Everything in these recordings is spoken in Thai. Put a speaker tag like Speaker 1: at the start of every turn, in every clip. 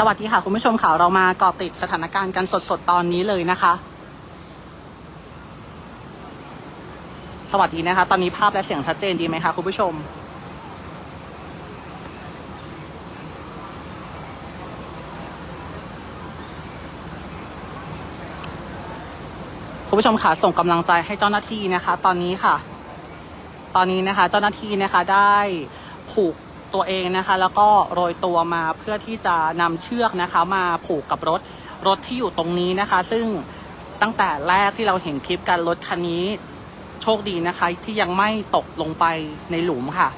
Speaker 1: สวัสดีค่ะ คุณผู้ชมค่ะเรามาเกาะติดสถานการณ์กันสดๆ ตอนนี้เลยนะคะ สวัสดีนะคะ ตอนนี้ภาพและเสียงชัดเจนดีไหมคะคุณผู้ชม คุณผู้ชมค่ะส่งกำลังใจให้เจ้าหน้าที่นะคะ ตอนนี้ค่ะ ตอนนี้นะคะ เจ้าหน้าที่นะคะได้ผูก ตัวเองนะคะ แล้วก็โรยตัวมาเพื่อที่จะนำเชือกนะคะ มาผูกกับรถรถที่อยู่ตรงนี้นะคะ ซึ่งตั้งแต่แรกที่เราเห็นคลิปการรถคันนี้โชคดีนะคะ ที่ยังไม่ตกลงไปในหลุมค่ะ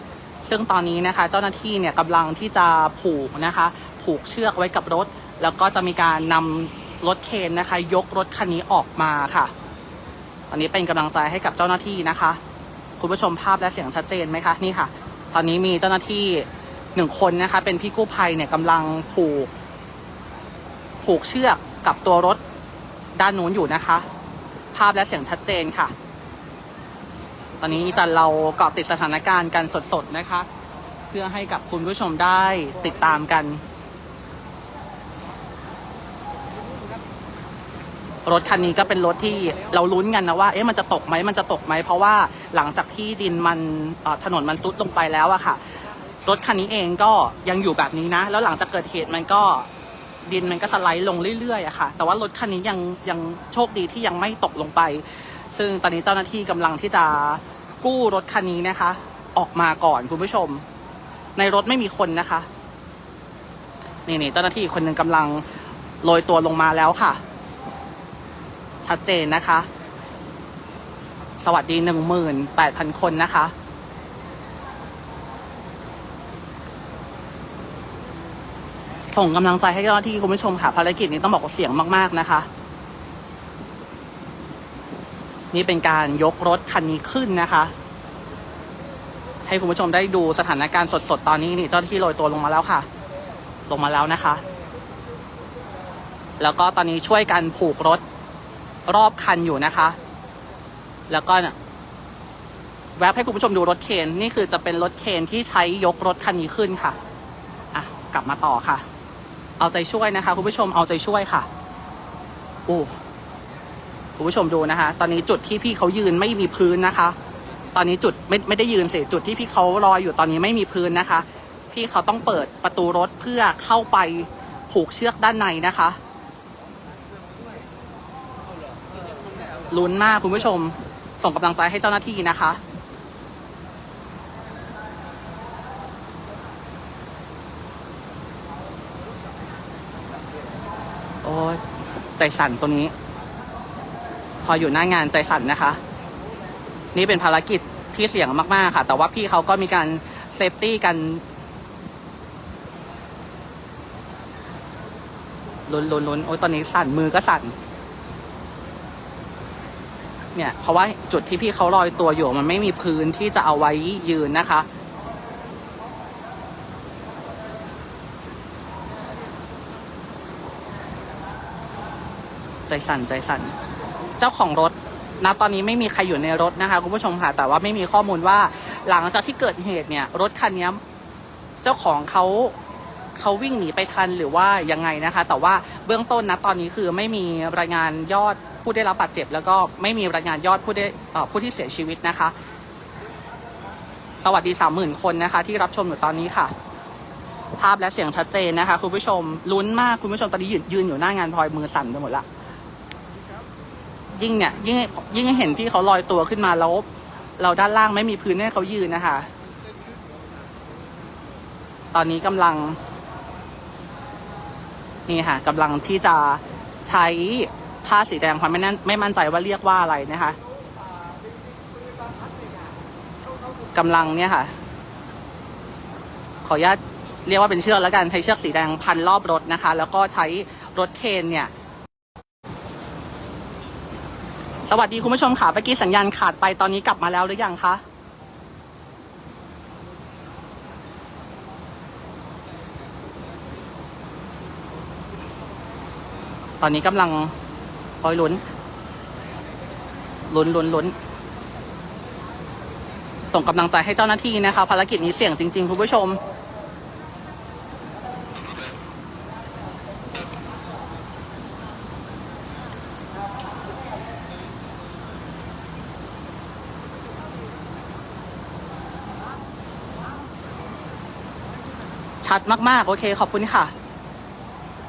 Speaker 1: ซึ่งตอนนี้นะคะ เจ้าหน้าที่เนี่ยกำลังที่จะผูกนะคะ ผูกเชือกไว้กับรถ แล้วก็จะมีการนำรถเคนนะคะ ยกรถคันนี้ออกมาค่ะตอนนี้เป็นกำลังใจให้กับเจ้าหน้าที่นะคะ คุณผู้ชมภาพและเสียงชัดเจนไหมคะนี่ค่ะ ตอนนี้มีเจ้าหน้าที่หนึ่งคนนะคะ เป็นพี่กู้ภัยเนี่ยกำลังผูก ผูกเชือกกับตัวรถด้านนู้นอยู่นะคะ ภาพและเสียงชัดเจนค่ะ ตอนนี้จันเราเกาะติดสถานการณ์กันสดๆนะคะ เพื่อให้กับคุณผู้ชมได้ติดตามกัน รถคันนี้ก็เป็นรถที่เราลุ้นกันนะว่าเอ๊ะมันจะตกไหมมันจะตกไหมเพราะว่าหลังจากที่ดินมันถนนมันซุดลงไปแล้วอะค่ะ รถคันนี้เองก็ยังอยู่แบบนี้นะ แล้วหลังจากเกิดเหตุมันก็ดินมันก็สไลด์ลงเรื่อยๆอะค่ะ แต่ว่ารถคันนี้ยังยังโชคดีที่ยังไม่ตกลงไป ซึ่งตอนนี้เจ้าหน้าที่กำลังที่จะกู้รถคันนี้นะคะ ออกมาก่อนคุณผู้ชม ในรถไม่มีคนนะคะนี่นี่เจ้าหน้าที่คนหนึ่งกำลังโรยตัวลงมาแล้วค่ะ ชัดเจนนะคะ สวัสดีหนึ่งหมื่นแปดพันคนนะคะ ส่งกำลังใจให้เจ้าหน้าที่คุณผู้ชมค่ะภารกิจนี้ต้องบอกว่าเสียงมาก ๆ นะคะ นี่เป็นการยกรถคันนี้ขึ้นนะคะ ให้คุณผู้ชมได้ดูสถานการณ์สดๆ ตอนนี้นี่เจ้าหน้าที่โรยตัวลงมาแล้วค่ะ ลงมาแล้วนะคะแล้วก็ตอนนี้ช่วยกันผูกรถ รอบคันอยู่นะคะ แล้วก็แวบให้คุณผู้ชมดูรถเคนนี่คือจะเป็นรถเคนที่ใช้ยกรถคันนี้ขึ้นค่ะอะ กลับมาต่อค่ะ เอาใจช่วยนะคะ คุณผู้ชมเอาใจช่วยค่ะอู้คุณผู้ชมดูนะคะ ตอนนี้จุดที่พี่เขายืนไม่มีพื้นนะคะ ตอนนี้จุดไม่ไม่ได้ยืนสิจุดที่พี่เขารออยู่ตอนนี้ไม่มีพื้นนะคะ พี่เขาต้องเปิดประตูรถเพื่อเข้าไปผูกเชือกด้านในนะคะ ลุ้นมากคุณผู้ชม ส่งกำลังใจให้เจ้าหน้าที่นะคะ โอ้ยใจสั่นตัวนี้ พออยู่หน้างานใจสั่นนะคะ นี่เป็นภารกิจที่เสี่ยงมาก ๆ ค่ะ แต่ว่าพี่เขาก็มีการเซฟตี้กันลุ้นลุนลุนโอ้ยตอนนี้สั่นมือก็สั่น เนี่ยเพราะว่าจุดที่พี่เขาลอยตัวอยู่มันไม่มีพื้นที่จะเอาไว้ยืนนะคะ ใจสั่นใจสั่น เจ้าของรถนะตอนนี้ไม่มีใครอยู่ในรถนะคะคุณผู้ชมค่ะ แต่ว่าไม่มีข้อมูลว่าหลังจากที่เกิดเหตุเนี่ย รถคันนี้เจ้าของเขาเขาวิ่งหนีไปทันหรือว่ายังไงนะคะ แต่ว่าเบื้องต้นนะตอนนี้คือไม่มีรายงานยอด ผู้ได้รับบาดเจ็บ แล้วก็ไม่มีรายงานยอดผู้ได้ผู้ที่เสียชีวิตนะคะ สวัสดีสามหมื่นคนนะคะ ที่รับชมอยู่ตอนนี้ค่ะ ภาพและเสียงชัดเจนนะคะ คุณผู้ชมลุ้นมากคุณผู้ชมตอนนี้ยืนยืนอยู่หน้างานพลอยมือสั่นไปหมดละยิ่งเนี่ยยิ่งยิ่งเห็นพี่เขาลอยตัวขึ้นมาแล้วเราด้านล่างไม่มีพื้นให้เขายืนนะคะ ตอนนี้กำลัง นี่ค่ะกำลังที่จะใช้ ผ้าสีแดงความไม่แน่นไม่มั่นใจว่าเรียกว่าอะไรนะคะกำลังเนี่ยค่ะ ขออนุญาตเรียกว่าเป็นเชือกแล้วกันใช้เชือกสีแดงพันรอบรถนะคะ แล้วก็ใช้รถเคนเนี่ย สวัสดีคุณผู้ชมค่ะเมื่อกี้สัญญาณขาดไปตอนนี้กลับมาแล้วหรือยังคะตอนนี้กำลัง คอยลุ้น ลุ้นลุ้นลุ้น ส่งกำลังใจให้เจ้าหน้าที่นะคะ ภารกิจนี้เสี่ยงจริง ๆ คุณผู้ชม ชัดมาก ๆ โอเค ขอบคุณค่ะ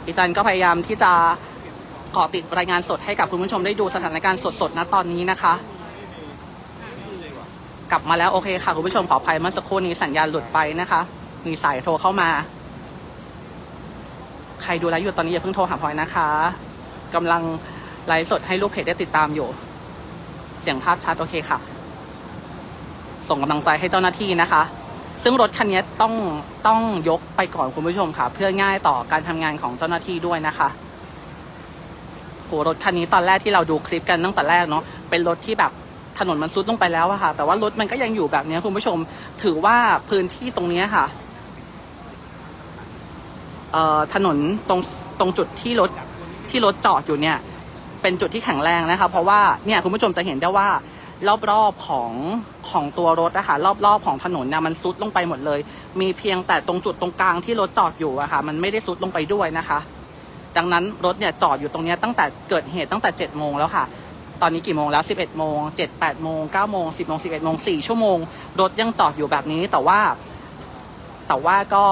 Speaker 1: อีจันก็พยายามที่จะ เกาะติดรายงานสดให้กับคุณผู้ชมได้ดูสถานการณ์สดๆนะตอนนี้นะคะ กลับมาแล้วโอเคค่ะคุณผู้ชมขออภัยเมื่อสักครู่นี้สัญญาณหลุดไปนะคะ มีสายโทรเข้ามา ใครดูไลฟ์อยู่ตอนนี้อย่าเพิ่งโทรหาพลอยนะคะกำลังไลฟ์สดให้ลูกเพจได้ติดตามอยู่ เสียงภาพชัดโอเคค่ะ ส่งกำลังใจให้เจ้าหน้าที่นะคะซึ่งรถคันนี้ต้องต้องยกไปก่อนคุณผู้ชมค่ะ เพื่อง่ายต่อการทำงานของเจ้าหน้าที่ด้วยนะคะ หรถคันนี้ตอนแรกที่เราดูคลิปกันตั้งแต่แรกเนาะเป็นรถที่แบบถนนมันซุดลงไปแล้วอะค่ะ แต่ว่ารถมันก็ยังอยู่แบบนี้คุณผู้ชม ถือว่าพื้นที่ตรงนี้ค่ะถนนตรงตรงจุดที่รถที่รถจอดอยู่เนี่ย เป็นจุดที่แข็งแรงนะคะ เพราะว่าเนี่ยคุณผู้ชมจะเห็นได้ว่ารอบๆของของตัวรถนะคะรอบๆของถนนเนี่ยมันซุดลงไปหมดเลย มีเพียงแต่ตรงจุดตรงกลางที่รถจอดอยู่อะค่ะ มันไม่ได้ซุดลงไปด้วยนะคะ ดังนั้นรถเนี่ยจอดอยู่ตรงนี้ตั้งแต่เกิดเหตุตั้งแต่7โมงแล้วค่ะ ตอนนี้กี่โมงแล้ว 11โมง7 8โมง9โมง10โมง11โมง4ชั่วโมง รถยังจอดอยู่แบบนี้แต่ว่า แต่ว่าก็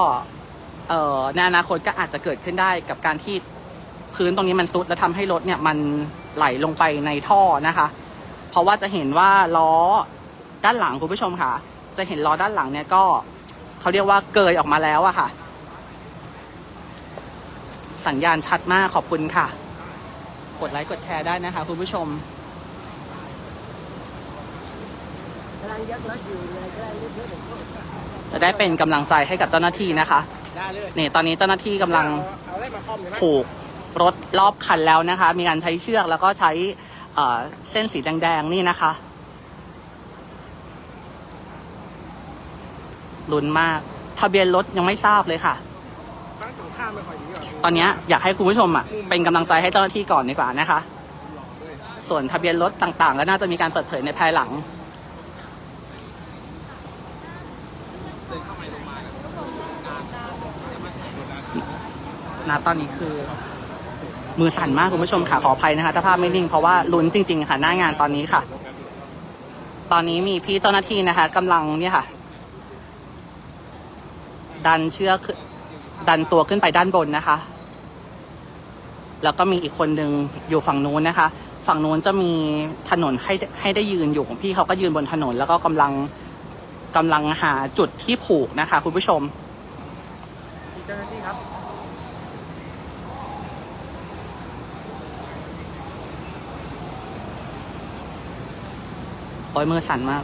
Speaker 1: เอ่อในอนาคตก็อาจจะเกิดขึ้นได้กับการที่พื้นตรงนี้มันซุดแล้วทำให้รถเนี่ยมันไหลลงไปในท่อนะคะ เพราะว่าจะเห็นว่าล้อด้านหลังคุณผู้ชมค่ะ จะเห็นล้อด้านหลังเนี่ยก็เขาเรียกว่าเกยออกมาแล้วอะค่ะ สัญญาณชัดมากขอบคุณค่ะ กดไลค์กดแชร์ได้นะคะคุณผู้ชมจะได้เป็นกำลังใจให้กับเจ้าหน้าที่นะคะ
Speaker 2: ได้เลย
Speaker 1: นี่ตอนนี้เจ้าหน้าที่กำลัง
Speaker 2: เอาอะไรมาคอมอยู่นะ
Speaker 1: ผูกรถรอบคันแล้วนะคะ มีการใช้เชือกแล้วก็ใช้เอ่อเส้นสีแดงๆนี่นะคะลุ้นมาก ทะเบียนรถยังไม่ทราบเลยค่ะ
Speaker 2: ข้างตรงข้ามไม่ค่อยดีกว่า
Speaker 1: ตอนเนี้ยอยากให้คุณผู้ชมอะเป็นกำลังใจให้เจ้าหน้าที่ก่อนดีกว่านะคะ ส่วนทะเบียนรถต่างๆ ก็น่าจะมีการเปิดเผยในภายหลังนะตอนนี้คือ มือสั่นมากคุณผู้ชมค่ะขออภัยนะคะถ้าภาพไม่นิ่งเพราะว่าลุ้นจริง ๆ ค่ะหน้างานตอนนี้ค่ะ ตอนนี้มีพี่เจ้าหน้าที่นะคะกำลังเนี่ยค่ะ ดันเชือกขึ้น ดันตัวขึ้นไปด้านบนนะคะ แล้วก็มีอีกคนหนึ่งอยู่ฝั่งนู้นนะคะ ฝั่งนู้นจะมีถนนให้ให้ได้ยืนอยู่ของพี่เขาก็ยืนบนถนน แล้วก็กำลังกำลังหาจุดที่ผูกนะคะ คุณผู้ชม
Speaker 2: เจ้าหน้าที่ครับ
Speaker 1: โอ้ยมือสั่นมาก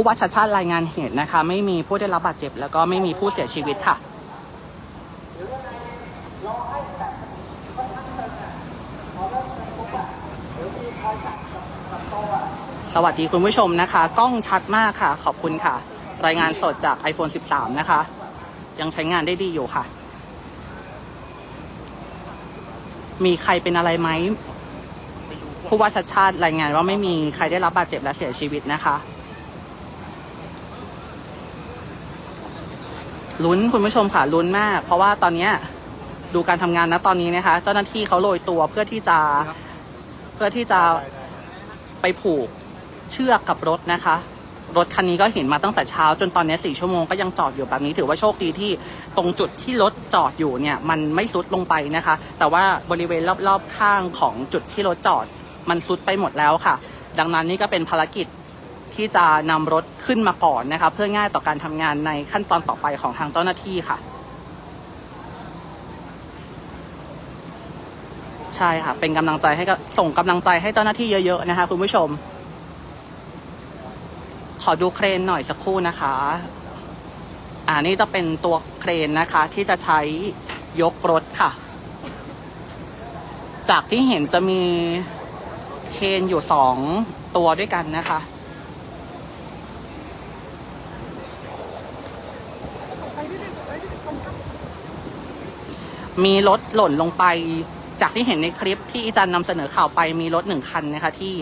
Speaker 1: ผู้ว่าชัดชาติรายงานเหตุนะคะ ไม่มีผู้ได้รับบาดเจ็บ แล้วก็ไม่มีผู้เสียชีวิตค่ะสวัสดีคุณผู้ชมนะคะ กล้องชัดมากค่ะ ขอบคุณค่ะ รายงานสดจาก iPhone 13 นะคะ ยังใช้งานได้ดีอยู่ค่ะ มีใครเป็นอะไรไหมผู้ว่าชัดชาติรายงานว่าไม่มีใครได้รับบาดเจ็บและเสียชีวิตนะคะ ลุ้นคุณผู้ชมค่ะลุ้นมาก เพราะว่าตอนเนี้ยดูการทำงานนะตอนนี้นะคะ เจ้าหน้าที่เขาโรยตัวเพื่อที่จะเพื่อที่จะไปผูกเชือกกับรถนะคะ รถคันนี้ก็เห็นมาตั้งแต่เช้า จนตอนนี้สี่ชั่วโมงก็ยังจอดอยู่แบบนี้ ถือว่าโชคดีที่ตรงจุดที่รถจอดอยู่เนี่ย มันไม่ซุดลงไปนะคะ แต่ว่าบริเวณรอบๆข้างของจุดที่รถจอด มันซุดไปหมดแล้วค่ะ ดังนั้นนี่ก็เป็นภารกิจ ที่จะนำรถขึ้นมาก่อนนะคะ เพื่อง่ายต่อการทำงานในขั้นตอนต่อไปของทางเจ้าหน้าที่ค่ะ ใช่ค่ะ เป็นกำลังใจให้กับส่งกำลังใจให้เจ้าหน้าที่เยอะๆนะคะคุณผู้ชม ขอดูเครนหน่อยสักครู่นะคะ อ่านี่จะเป็นตัวเครนนะคะ ที่จะใช้ยกรถค่ะ จากที่เห็นจะมีเครนอยู่สองตัวด้วยกันนะคะ มีรถหล่นลงไป จากที่เห็นในคลิปที่อีจันนำเสนอข่าวไปมีรถหนึ่งคันนะคะที่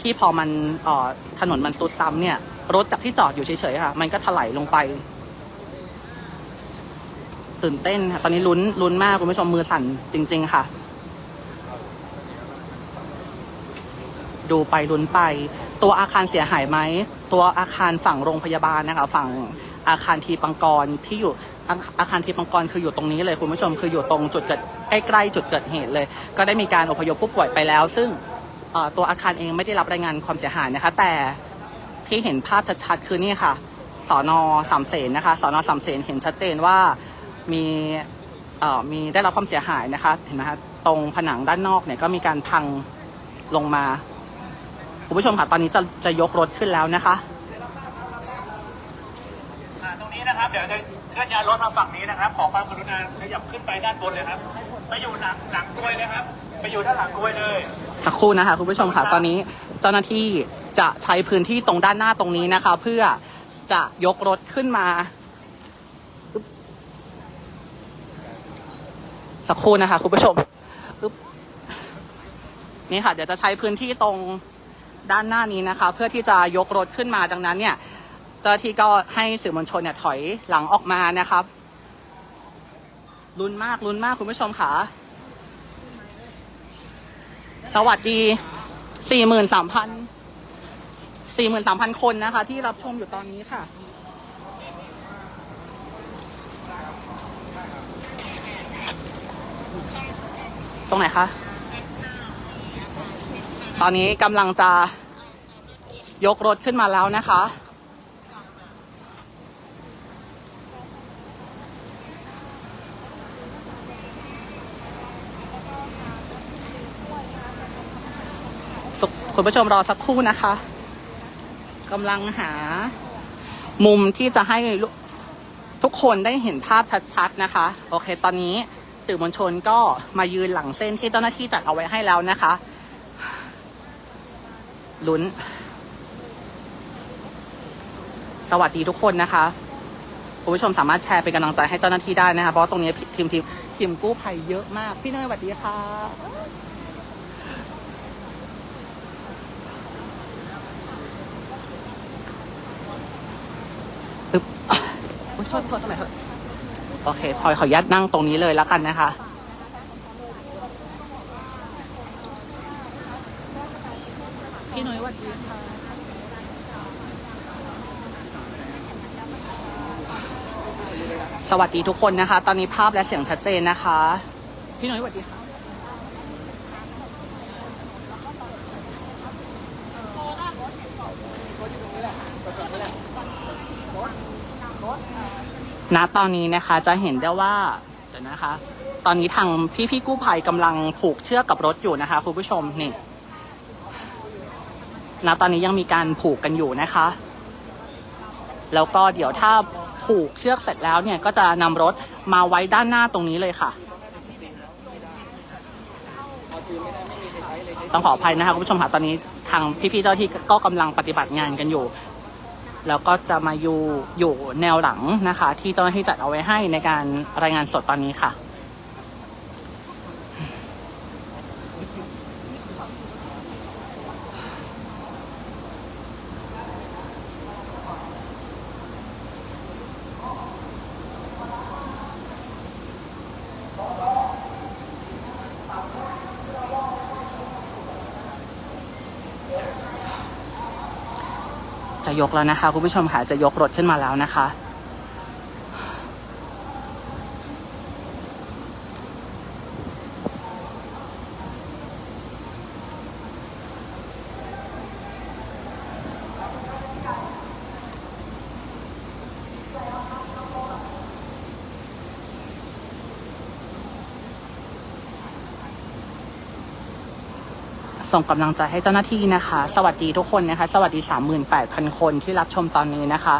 Speaker 1: ที่พอมันเอ่อถนนมันซุดซ้ำเนี่ย รถจากที่จอดอยู่เฉยๆค่ะ มันก็ถลายลงไป ตื่นเต้นค่ะตอนนี้ลุ้นลุ้นมากคุณผู้ชมมือสั่นจริง ๆ ค่ะ ดูไปลุ้นไป ตัวอาคารเสียหายไหมตัวอาคารฝั่งโรงพยาบาลนะคะ ฝั่ง อาคารทีปังกรที่อยู่อาคารทีปังกรคืออยู่ตรงนี้เลยคุณผู้ชมคืออยู่ตรงจุดเกิดใกล้ๆจุดเกิดเหตุเลย ก็ได้มีการอพยพผู้ป่วยไปแล้ว ซึ่งตัวอาคารเองไม่ได้รับรายงานความเสียหายนะคะ แต่ที่เห็นภาพชัดๆคือนี่ค่ะสอนอสามเสนนะคะสอนอสามเสนเห็นชัดเจนว่ามีมีได้รับความเสียหายนะคะเห็นไหมคะตรงผนังด้านนอกเนี่ยก็มีการพังลงมาคุณผู้ชมค่ะตอนนี้จะจะยกรถขึ้นแล้วนะคะ
Speaker 3: อ่าตรง นี้นะครับ เดี๋ยวจะเคลื่อนย้ายรถมาฝั่งนี้นะครับ ขอความกรุณาขยับขึ้นไปด้านบนเลยครับ ไปอยู่หลังหลังกล้วยเลยครับ ไปอยู่ด้านหลังกล้วยเลย
Speaker 1: สักครู่นะคะคุณผู้ชมค่ะตอนนี้เจ้าหน้าที่จะใช้พื้นที่ตรงด้านหน้าตรงนี้นะคะ เพื่อจะยกรถขึ้นมาอึ๊บสักครู่นะคะคุณผู้ชมอึ๊บนี่ค่ะเดี๋ยวจะใช้พื้นที่ตรงด้านหน้านี้นะคะ เพื่อที่จะยกรถขึ้นมาดังนั้นเนี่ย เจ้าหน้าที่ก็ให้สื่อมวลชนเนี่ยถอยหลังออกมานะครับลุ้นมากลุ้นมากคุณผู้ชมค่ะสวัสดีสี่หมื่นสามพันสี่หมื่นสามพันคนนะคะ ที่รับชมอยู่ตอนนี้ค่ะ ตรงไหนคะตอนนี้กำลังจะยกรถขึ้นมาแล้วนะคะ คุณผู้ชมรอสักครู่นะคะกำลังหา มุมที่จะให้ทุกคนได้เห็นภาพชัดๆนะคะ โอเค ตอนนี้สื่อมวลชนก็มายืนหลังเส้นที่เจ้าหน้าที่จัดเอาไว้ให้แล้วนะคะลุ้น สวัสดีทุกคนนะคะคุณผู้ชมสามารถแชร์เป็นกำลังใจให้เจ้าหน้าที่ได้นะคะ เพราะตรงนี้ทีมทีมทีมกู้ภัยเยอะมาก พี่เนยสวัสดีค่ะ อึ๊บอะอุ๊ย โทษโทษทำไมเถอะโอเคพลอยขออนุญาตนั่งตรงนี้เลยแล้วกันนะคะ พี่น้อยสวัสดีค่ะสวัสดีทุกคนนะคะ ตอนนี้ภาพและเสียงชัดเจนนะคะ พี่น้อยสวัสดีค่ะ ณตอนนี้นะคะจะเห็นได้ว่าเดี๋ยวนะคะ ตอนนี้ทางพี่พี่ๆกู้ภัยกำลังผูกเชือกกับรถอยู่นะคะคุณผู้ชมนี่ณตอนนี้ยังมีการผูกกันอยู่นะคะ แล้วก็เดี๋ยวถ้าผูกเชือกเสร็จแล้วเนี่ยก็จะนำรถมาไว้ด้านหน้าตรงนี้เลยค่ะต้องขออภัยนะคะคุณผู้ชมค่ะตอนนี้ทางพี่ๆเจ้าหน้าที่ก็กำลังปฏิบัติงานกันอยู่ แล้วก็จะมาอยู่อยู่แนวหลังนะคะ ที่เจ้าหน้าที่จัดเอาไว้ให้ในการรายงานสดตอนนี้ค่ะ จะยกแล้วนะคะ คุณผู้ชมค่ะจะยกรถขึ้นมาแล้วนะคะ ส่งกำลังใจให้เจ้าหน้าที่นะคะ สวัสดีทุกคนนะคะ สวัสดี 38,000 คนที่รับชมตอนนี้นะคะ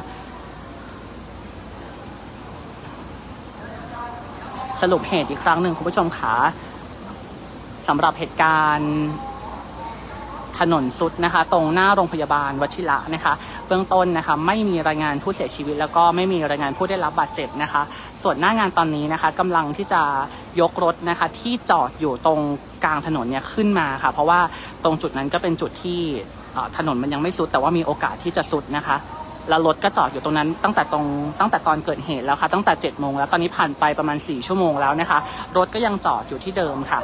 Speaker 1: สรุปเหตุอีกครั้งหนึ่งคุณผู้ชมคะสำหรับเหตุการณ์ ถนนสุดนะคะ ตรงหน้าโรงพยาบาลวชิระนะคะ เบื้องต้นนะคะไม่มีรายงานผู้เสียชีวิต แล้วก็ไม่มีรายงานผู้ได้รับบาดเจ็บนะคะ ส่วนหน้างานตอนนี้นะคะกำลังที่จะยกรถนะคะที่จอดอยู่ตรงกลางถนนเนี่ยขึ้นมาค่ะ เพราะว่าตรงจุดนั้นก็เป็นจุดที่ถนนมันยังไม่สุด แต่ว่ามีโอกาสที่จะสุดนะคะแล้วรถก็จอดอยู่ตรงนั้นตั้งแต่ตรงตั้งแต่ตอนเกิดเหตุแล้วค่ะ ตั้งแต่7จ็ดโมงแล้วตอนนี้ผ่านไปประมาณ4ชั่วโมงแล้วนะคะ รถก็ยังจอดอยู่ที่เดิมค่ะ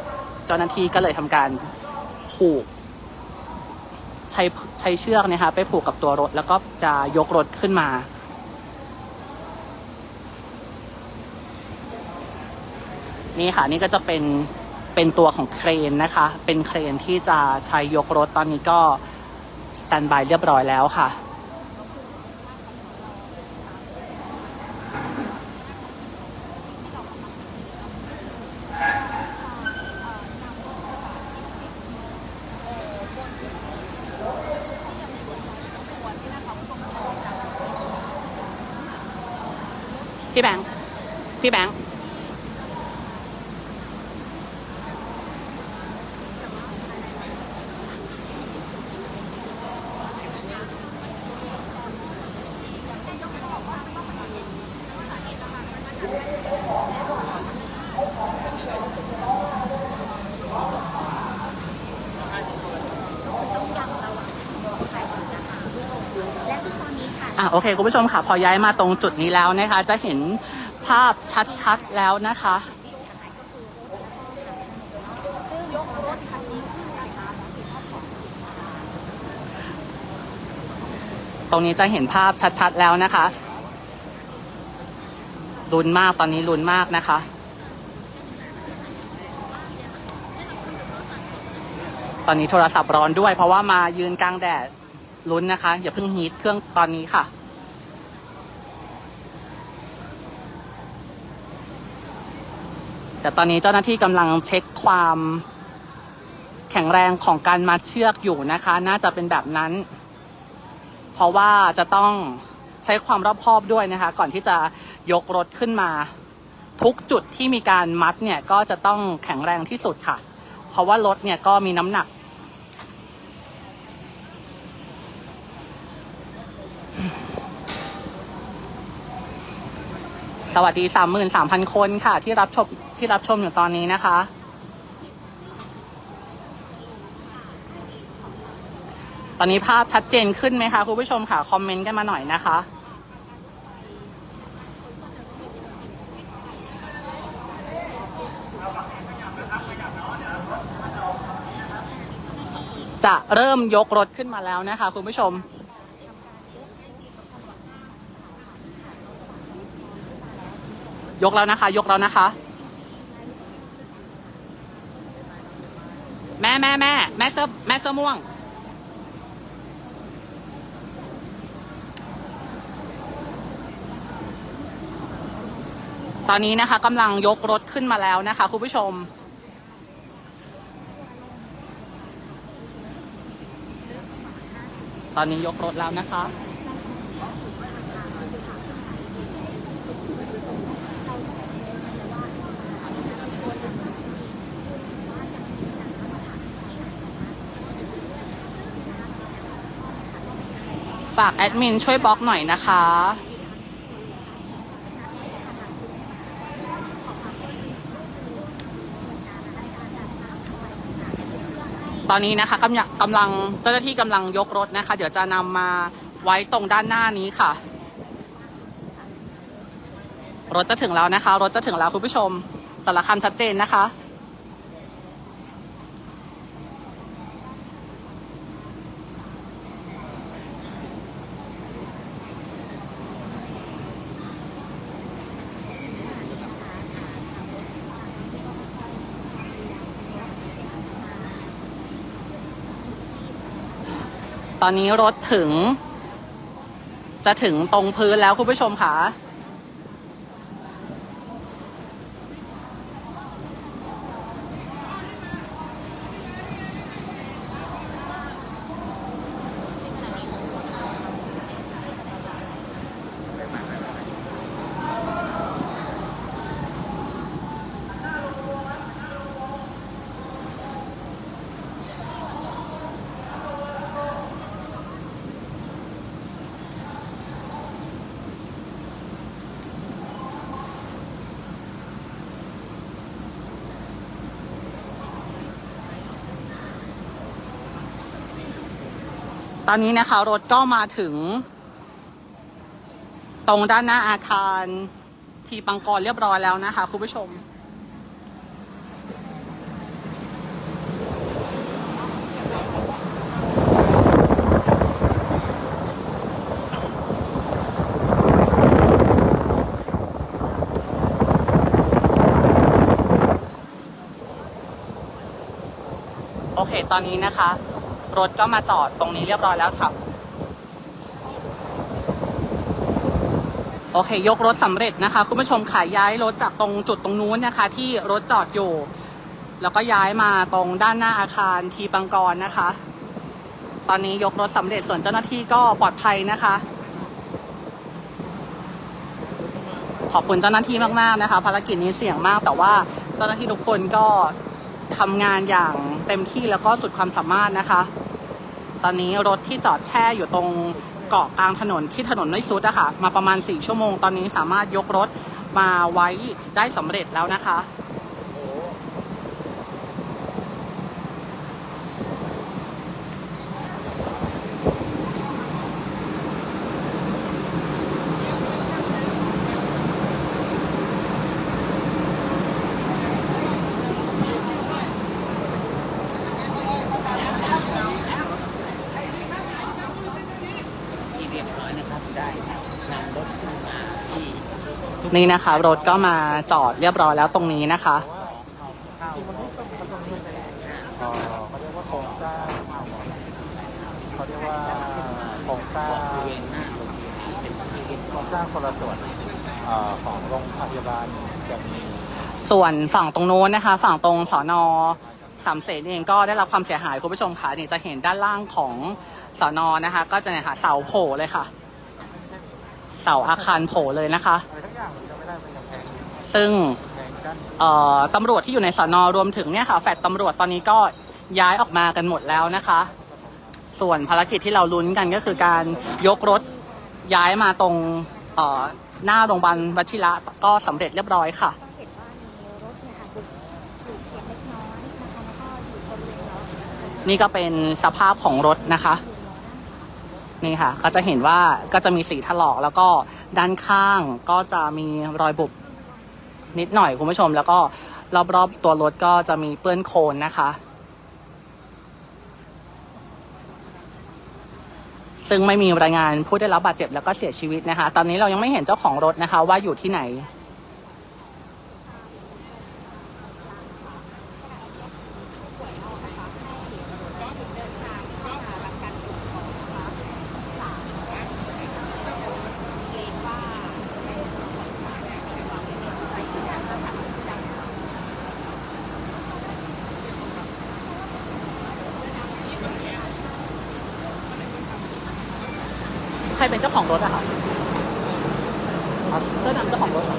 Speaker 1: เจ้าหน้าที่ก็เลยทำการผูก ใช้ใช้เชือกเนะคะไปผูกกับตัวรถ แล้วก็จะยกรถขึ้นมานี่ค่ะนี่ก็จะเป็นเป็นตัวของเครนนะคะ เป็นเครนที่จะใช้ยกรถตอนนี้ก็สแตนบายเรียบร้อยแล้วค่ะ พี่แบงค์ พี่แบงค์
Speaker 4: และซึ่งตอนนี้ค่ะ
Speaker 1: อะโอเคคุณผู้ชมค่ะพอย้ายมาตรงจุดนี้แล้วนะคะ จะเห็นภาพชัดๆแล้วนะคะตรงนี้จะเห็นภาพชัดๆแล้วนะคะลุ้นมากตอนนี้ลุ้นมากนะคะ ตอนนี้โทรศัพท์ร้อนด้วย เพราะว่ามายืนกลางแดดลุ้นนะคะ อย่าเพิ่งฮีทเครื่องตอนนี้ค่ะ แต่ตอนนี้เจ้าหน้าที่กำลังเช็คความแข็งแรงของการมัดเชือกอยู่นะคะ น่าจะเป็นแบบนั้น เพราะว่าจะต้องใช้ความรอบคอบด้วยนะคะ ก่อนที่จะยกรถขึ้นมา ทุกจุดที่มีการมัดเนี่ยก็จะต้องแข็งแรงที่สุดค่ะ เพราะว่ารถเนี่ยก็มีน้ำหนักสวัสดีสามหมื่นสามพันคนค่ะ ที่รับชม ที่รับชมอยู่ตอนนี้นะคะ ตอนนี้ภาพชัดเจนขึ้นไหมคะคุณผู้ชมค่ะ คอมเมนต์กันมาหน่อยนะคะจะเริ่มยกรถขึ้นมาแล้วนะคะ คุณผู้ชม ยกแล้วนะคะ ยกแล้วนะคะ แม่แม่แม่แม่เสื้อแม่เสื้อม่วง ตอนนี้นะคะกำลังยกรถขึ้นมาแล้วนะคะคุณผู้ชม ตอนนี้ยกรถแล้วนะคะ ฝากแอดมินช่วยบล็อกหน่อยนะคะ ตอนนี้นะคะกำลังกำลังเจ้าหน้าที่กำลังยกรถนะคะ เดี๋ยวจะนำมาไว้ตรงด้านหน้านี้ค่ะ รถจะถึงแล้วนะคะ รถจะถึงแล้วคุณผู้ชมสารคำชัดเจนนะคะ ตอนนี้รถถึง จะถึงตรงพื้นแล้วคุณผู้ชมค่ะ ตอนนี้นะคะรถก็มาถึง ตรงด้านหน้าอาคารทีปังกรเรียบร้อยแล้วนะคะคุณผู้ชม โอเค ตอนนี้นะคะ รถก็มาจอดตรงนี้เรียบร้อยแล้วค่ะ โอเค ยกรถสำเร็จนะคะ คุณผู้ชมขายย้ายรถจากตรงจุดตรงนู้นนะคะ ที่รถจอดอยู่ แล้วก็ย้ายมาตรงด้านหน้าอาคารทีปังกรนะคะ ตอนนี้ยกรถสำเร็จส่วนเจ้าหน้าที่ก็ปลอดภัยนะคะ ขอบคุณเจ้าหน้าที่มากๆนะคะ ภารกิจนี้เสี่ยงมากแต่ว่าเจ้าหน้าที่ทุกคนก็ทำงานอย่างเต็มที่แล้วก็สุดความสามารถนะคะ ตอนนี้รถที่จอดแช่อยู่ตรงเกาะกลางถนนที่ถนนไม่ซุดอะค่ะ มาประมาณ 4 ชั่วโมง ตอนนี้สามารถยกรถมาไว้ได้สำเร็จแล้วนะคะ
Speaker 5: ที่เรียบร้อยนะครับ ได้นำรถขึ้นมาที่
Speaker 1: นี่นะคะ รถก็มาจอดเรียบร้อยแล้วตรงนี้นะคะ
Speaker 6: เอ่อเขาเรียกว่าโครงสร้างเขาเรียกว่าโครงสร้าง
Speaker 5: บริเวณหน้าโรงพยาบาลเป็นที่เรียบ
Speaker 6: โค
Speaker 5: ร
Speaker 6: งสร้างคนละส่วนเอ่อของโรงพยาบาลจะมี
Speaker 1: ส่วนฝั่งตรงโน้นนะคะ ฝั่งตรงสอนอสามเสนเองก็ได้รับความเสียหายคุณผู้ชมค่ะนี่จะเห็นด้านล่างของสอนอนะคะ ก็จะเนี่ยค่ะเสาโผล่เลยค่ะ เสาอาคารโผล่เลยนะคะ
Speaker 6: อะไรทั้งอย่างมันจะไม่ได้เป็นกำแพง
Speaker 1: ซึ่ง
Speaker 6: แพงกั้น
Speaker 1: เอ่อตำรวจที่อยู่ในสอนอรวมถึงเนี่ยค่ะ แฟดตำรวจตอนนี้ก็ย้ายออกมากันหมดแล้วนะคะ ส่วนภารกิจที่เราลุ้นกันก็คือการยกรถย้ายมาตรงเอ่อหน้าโรงพยาบาลวชิระก็สำเร็จเรียบร้อยค่ะ
Speaker 4: ก็เห็นว่ามีรถเนี่ยค่ะบุกถูกเสียงเล็กน้อยนะคะแล้วก็อยู่บริเวณล้อ
Speaker 1: นี่ก็เป็นสภาพของรถนะคะ นี่ค่ะ ก็จะเห็นว่าก็จะมีสีถลอกแล้วก็ด้านข้างก็จะมีรอยบุบนิดหน่อยคุณผู้ชม แล้วก็รอบๆตัวรถก็จะมีเปื้อนโคลนนะคะซึ่งไม่มีรายงานผู้ได้รับบาดเจ็บแล้วก็เสียชีวิตนะคะ ตอนนี้เรายังไม่เห็นเจ้าของรถนะคะว่าอยู่ที่ไหน ใครเป็นเจ้าของรถอะคะ เสื้อดำเจ้าของรถเหรอ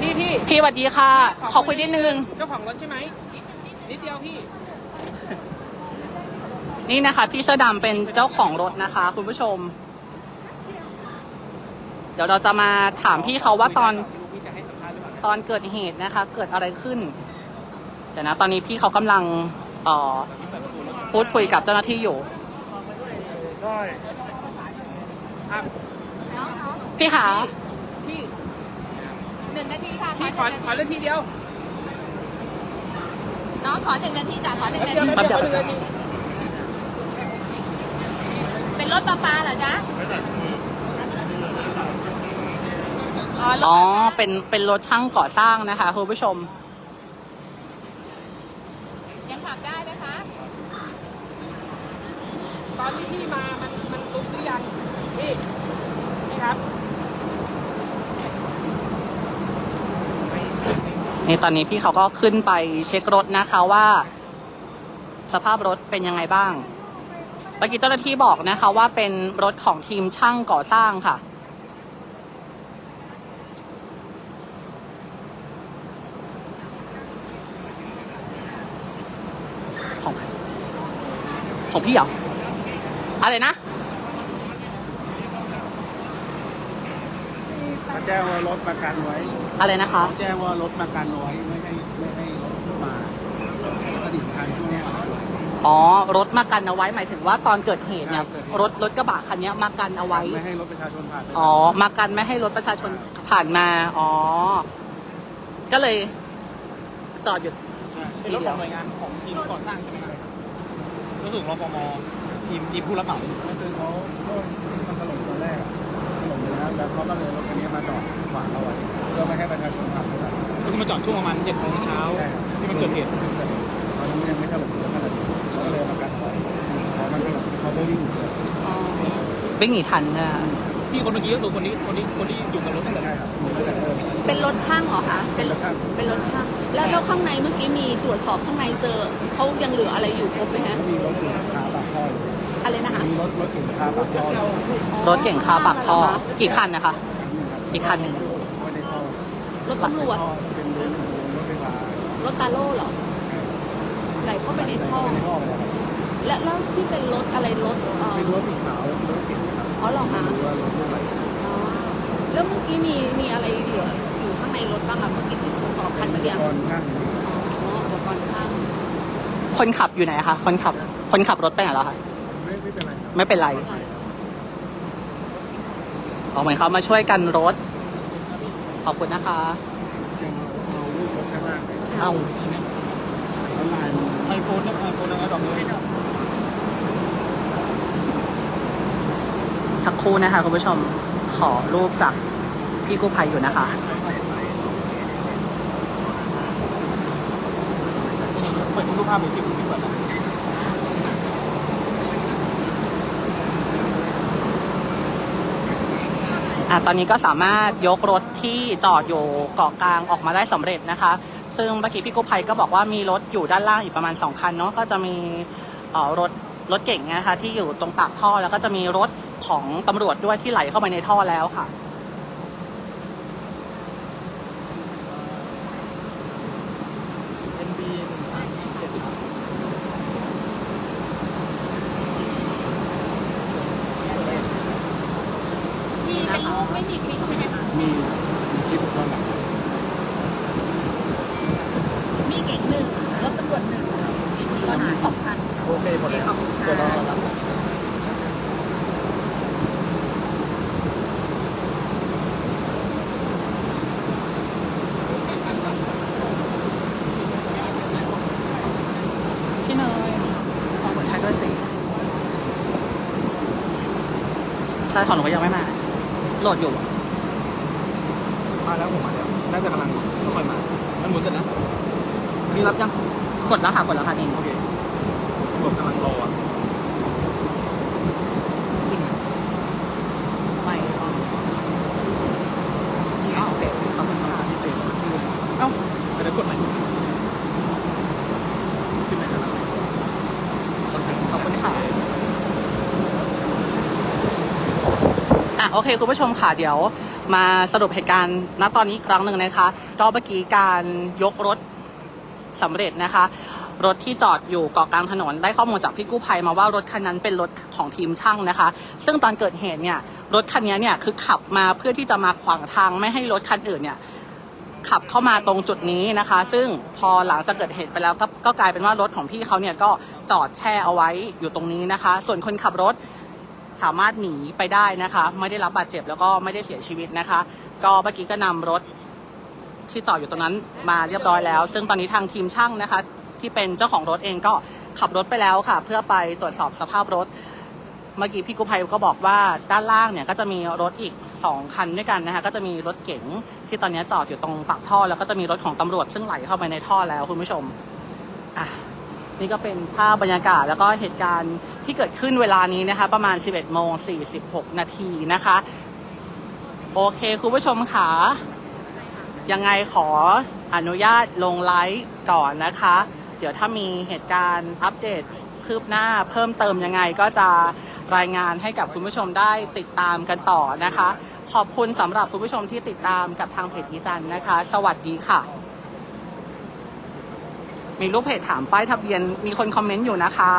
Speaker 1: พี่พี่พี่สวัสดีค่ะ ขอคุยนิดนึง
Speaker 2: เจ้าของรถใช่ไหมนิดเดียวพี่
Speaker 1: นี่นะคะ พี่เสื้อดำเป็นเจ้าของรถนะคะ คุณผู้ชม เดี๋ยวเราจะมาถามพี่เขาว่าตอน
Speaker 2: พี่จะให้สัมภาษณ์หรือเปล่า
Speaker 1: ตอนเกิดเหตุนะคะ เกิดอะไรขึ้น เดี๋ยวนะ ตอนนี้พี่เขากำลังเอ่อพูดคุยกับเจ้าหน้าที่อยู่
Speaker 2: ได้อะ
Speaker 4: น้องน้อง
Speaker 1: พี่ขา
Speaker 2: พี่
Speaker 4: หนึ่งนาทีค่ะ
Speaker 2: พี่ขอขอเรื่องทีเดียว
Speaker 4: น้องขอหนึ่งนาทีจ้ะขอหนึ่ง
Speaker 2: แป๊บ
Speaker 4: นา
Speaker 2: เดียว
Speaker 4: ที
Speaker 2: แป๊บเดียวขอหนึ่งนาที
Speaker 4: เป็นรถปลาปลาเหรอจ๊ะอ๋อรถ
Speaker 1: อ๋อ
Speaker 4: ปลาปลา
Speaker 1: เป็นเป็นรถช่างก่อสร้างนะคะคุณผู้ชม
Speaker 4: ยังขับได้ไหมคะ
Speaker 2: ตอนที่พี่มามันมันลุกหรือยังพี่พี่ครับ
Speaker 1: นี่ตอนนี้พี่เขาก็ขึ้นไปเช็ครถนะคะว่า สภาพรถเป็นยังไงบ้างเมื่อกี้เจ้าหน้าที่บอกนะคะว่าเป็นรถของทีมช่างก่อสร้างค่ะของของพี่เหรอ อะไรนะ
Speaker 6: เขาแจ้งว่ารถมากันไว้
Speaker 1: อะไรนะคะ
Speaker 6: แจ้งว่ารถมากันไว้ไม่ให้ไม่ให้รถมาแล้วก็ดิ่งทางช่วงนี้
Speaker 1: อ๋อ รถมากันเอาไว้หมายถึงว่าตอนเกิดเหตุเนี่ยรถรถกระบะคันเนี้ยมากันเอาไว้
Speaker 6: ไม่ให้รถประชาชนผ่านไป
Speaker 1: อ๋อ มากันไม่ให้รถประชาชนผ่านมา อ๋อ ก็เลย จอดอยู่
Speaker 6: ใช่
Speaker 1: ทีเดียว
Speaker 6: หน่วยงานของทีมก่อสร้างใช่ไหมครับก็ถึงรฟม ทีมทีมผู้รับเหมาก็คือเขาก็มันถล่มตอนแรกอะถล่มไปแล้วครับแล้วเขาก็เลยรถคันนี้มาจอดขวางเอาไว้เพื่อไม่ให้ประชาชนผ่านเข้าไป
Speaker 7: ก็คือมาจอดช่วงประมาณเจ็ดโมงเช้า
Speaker 6: ใช่ครับ
Speaker 7: ที่มันเกิดเหตุ
Speaker 6: ตอนนี้ยังไม่ถล่มขนาดนี้เขาก็เลยมากันเอาไว้พอมันถล่มเขาก็วิ่งหนีเลย
Speaker 1: อ๋อวิ่งหนีทันนะ
Speaker 7: พี่คนเมื่อกี้ก็คือคนที่คนที่คนที่อยู่กับรถตั้งแต่
Speaker 6: ใช่ครับหนีตั้งแต่เริ่ม
Speaker 8: เป็นรถช่างเหรอคะเป็น
Speaker 6: รถช่าง
Speaker 8: เป็นรถช่าง แล้วแล้วข้างในเมื่อกี้มีตรวจสอบข้างในเจอเขายังเหลืออะไรอยู่ครบไหมฮะ
Speaker 6: มีรถเก๋งคาปากท่อ อยู่
Speaker 8: อะไรนะคะ
Speaker 6: มีรถรถเก๋งคาปากท่ออยู่
Speaker 1: รถเก่งคาปากท่อกี่คันนะคะ อีกคันหนึ่ง
Speaker 6: ไม่ได้ท่อ
Speaker 8: รถตำรวจ
Speaker 6: ท่อเป็นรถรถไฟฟ้าร
Speaker 8: ถตาโล่เหรอไหลเข้าไปในท่อ
Speaker 6: เป็นท่อไปแล้วครับ
Speaker 8: และแล้วที่เป็นรถอะไรรถเอ่อ
Speaker 6: เป็นรถสีขาวรถเก๋งครับ
Speaker 8: อ๋อเหรอคะ
Speaker 6: ไม่รู้ว่ารถอะไร
Speaker 8: อ๋อแล้วเมื่อกี้มีมีอะไรเหลืออยู่ข้างในรถบ้างอะเมื่อกี้ที่ตรวจสอบคันเมื่อกี้
Speaker 6: ก่อนข้างนี้
Speaker 8: อ๋ออุปกรณ์ช่าง
Speaker 1: คนขับอยู่ไหนคะคนขับคนขับรถไปไหนแล้วคะ
Speaker 6: ไม่ไม่เป็นไรครับ
Speaker 1: ไม่เป็นไรเอาเหมือนเขามาช่วยกันรถ ขอบคุณนะคะ
Speaker 6: จะเอารูปรถข้างล่างไป
Speaker 1: เอา
Speaker 6: แล้วลายมัน
Speaker 7: ไอโฟนเนี่ยไอโฟนอะไรดอกเลย
Speaker 1: สักครู่นะคะคุณผู้ชม ขอรูปจากพี่กู้ภัยอยู่นะคะ
Speaker 7: เปิดรูปภาพไปที่คุณพี่เปิดนะ
Speaker 1: อะตอนนี้ก็สามารถยกรถที่จอดอยู่เกาะกลางออกมาได้สำเร็จนะคะ ซึ่งเมื่อกี้พี่กู้ภัยก็บอกว่ามีรถอยู่ด้านล่างอีกประมาณ 2 คันเนาะก็จะมีรถรถเก่งนะคะที่อยู่ตรงปากท่อแล้วก็จะมีรถของตำรวจด้วยที่ไหลเข้าไปในท่อแล้วค่ะ
Speaker 7: NB เจ็ดครับ
Speaker 8: มีเป็นรูปไม่มีคลิปใช่ไหมคะ
Speaker 6: มีมีคลิปตอนหลัง
Speaker 8: มีเก่งหนึ่งรถตำรวจหนึ่งมีรถสองคัน
Speaker 6: โอเคหมดแล้ว
Speaker 8: โอเค
Speaker 6: เดี๋ยวรอรับ
Speaker 1: พี่เนยฟังหัวไทยด้วยสิใช่ ของหนูก็ยังไม่มา โหลดอยู่
Speaker 7: มาแล้วผมมาแล้วน่าจะกำลังค่อยๆมา มันหมุนเสร็จนะนี่รับยัง
Speaker 1: กดแล้วค่ะ กดแล้วค่ะนี่
Speaker 7: โอเคผมกำลังรออะ
Speaker 1: ไม่อ๋อโอเคขอบคุณค่ะ
Speaker 7: ที่เต็มชื่อเอ้าไปเดี๋ยวกดใหม่ขึ้นไหนกันแล้ว
Speaker 1: ขอบคุณค่ะ อะโอเคคุณผู้ชมค่ะเดี๋ยวมาสรุปเหตุการณ์ณตอนนี้อีกครั้งหนึ่งนะคะ ก็เมื่อกี้การยกรถสำเร็จนะคะ รถที่จอดอยู่เกาะกลางถนน ได้ข้อมูลจากพี่กู้ภัยมาว่ารถคันนั้นเป็นรถของทีมช่างนะคะ ซึ่งตอนเกิดเหตุเนี่ยรถคันนี้เนี่ยคือขับมาเพื่อที่จะมาขวางทางไม่ให้รถคันอื่นเนี่ยขับเข้ามาตรงจุดนี้นะคะ ซึ่งพอหลังจากเกิดเหตุไปแล้วก็กลายเป็นว่ารถของพี่เขาเนี่ยก็จอดแช่เอาไว้อยู่ตรงนี้นะคะ ส่วนคนขับรถ สามารถหนีไปได้นะคะ ไม่ได้รับบาดเจ็บแล้วก็ไม่ได้เสียชีวิตนะคะ ก็เมื่อกี้ก็นำรถที่จอดอยู่ตรงนั้นมาเรียบร้อยแล้ว ซึ่งตอนนี้ทางทีมช่างนะคะ ที่เป็นเจ้าของรถเองก็ขับรถไปแล้วค่ะ เพื่อไปตรวจสอบสภาพรถ เมื่อกี้พี่กุภัยก็บอกว่าด้านล่างเนี่ยก็จะมีรถอีกสองคันด้วยกันนะคะก็จะมีรถเก๋งที่ตอนนี้จอดอยู่ตรงปากท่อ แล้วก็จะมีรถของตำรวจซึ่งไหลเข้าไปในท่อแล้วคุณผู้ชมอะ นี่ก็เป็นภาพบรรยากาศแล้วก็เหตุการณ์ที่เกิดขึ้นเวลานี้นะคะ ประมาณ 11โมง46 นาทีนะคะ โอเคคุณผู้ชมค่ะยังไงขออนุญาตลงไลฟ์ก่อนนะคะ เดี๋ยวถ้ามีเหตุการณ์อัปเดตคืบหน้าเพิ่มเติมยังไงก็จะรายงานให้กับคุณผู้ชมได้ติดตามกันต่อนะคะ ขอบคุณสำหรับคุณผู้ชมที่ติดตามกับทางเพจอีจันนะคะ สวัสดีค่ะ มีลูกเพจถามป้ายทะเบียนมีคนคอมเมนต์อยู่นะคะ